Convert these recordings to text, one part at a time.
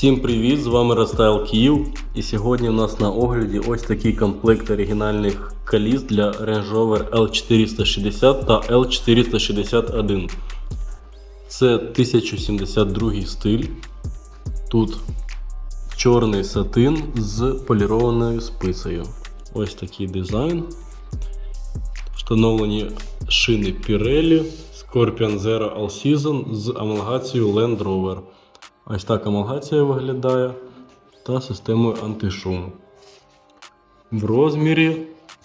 Всім привіт! З вами Ростайл Київ. І сьогодні у нас на огляді ось такий комплект оригінальних коліс для Range Rover L460 та L461. Це 1072 стиль. Тут чорний сатин з полірованою спицею. Ось такий дизайн. Встановлені шини Pirelli Scorpion Zero All Season з амалгацією Land Rover. Ось так амалгація виглядає та системою антишуму. В розмірі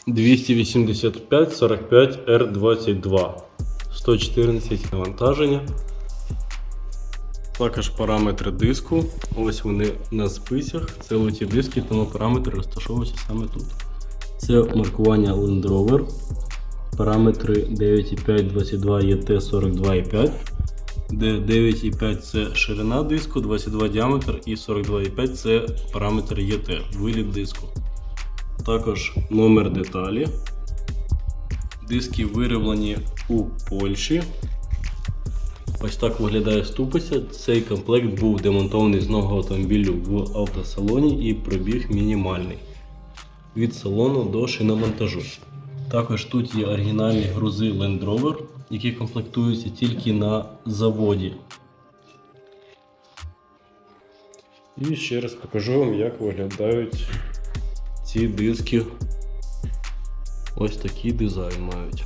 285 45 R22 114 навантаження. Також параметри диску. Ось вони на спицях. Це оці диски, тому параметри розташовуються саме тут. Це маркування Land Rover. Параметри 9,5, 22 ET 42,5 де 9,5 це ширина диску, 22 діаметр і 42,5 це параметр ЄТ, виліт диску. Також номер деталі. Диски вироблені у Польщі. Ось так виглядає ступиця. Цей комплект був демонтований з нового автомобілю в автосалоні і пробіг мінімальний від салону до шиномонтажу. Також тут є оригінальні грузи Land Rover, які комплектуються тільки на заводі. І ще раз покажу вам, як виглядають ці диски. Ось такий дизайн мають.